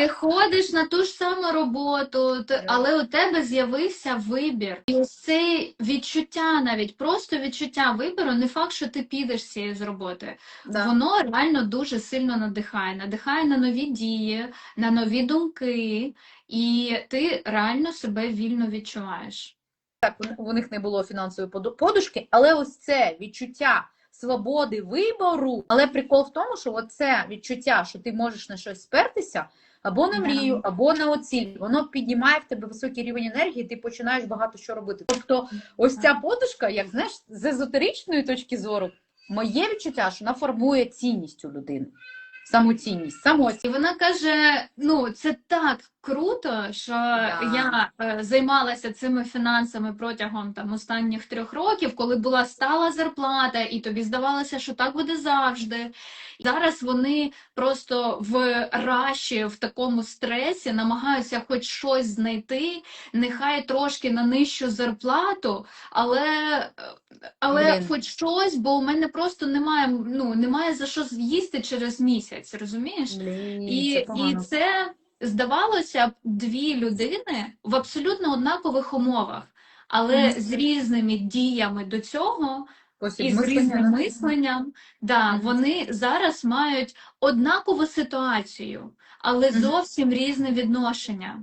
Ти ходиш на ту ж саму роботу, але у тебе з'явився вибір. І це відчуття навіть, просто відчуття вибору, не факт, що ти підеш з цієї з роботи. Да. Воно реально дуже сильно надихає. Надихає на нові дії, на нові думки, і ти реально себе вільно відчуваєш. Так, у них не було фінансової подушки, але ось це відчуття свободи вибору. Але прикол в тому, що оце відчуття, що ти можеш на щось спертися, або на мрію, або на оціль, воно піднімає в тебе високий рівень енергії, ти починаєш багато що робити. Тобто, ось ця подушка, як знаєш, з езотеричної точки зору, моє відчуття, що вона формує цінність у людини. Самоцінність, самоцінність. І вона каже: ну це так круто, що Да. я е, займалася цими фінансами протягом там останніх трьох років, коли була стала зарплата, і тобі здавалося, що так буде завжди. Зараз вони просто в раші, в такому стресі намагаються хоч щось знайти, нехай трошки на нижчу зарплату, але, але Блін. хоч щось, бо у мене просто немає, ну, немає за що з'їсти через місяць, розумієш? Блін, І, це і це здавалося б дві людини в абсолютно однакових умовах, але Мгм. з різними діями до цього Спосіб і з різним мисленням, да, вони зараз мають однакову ситуацію, але зовсім різне відношення.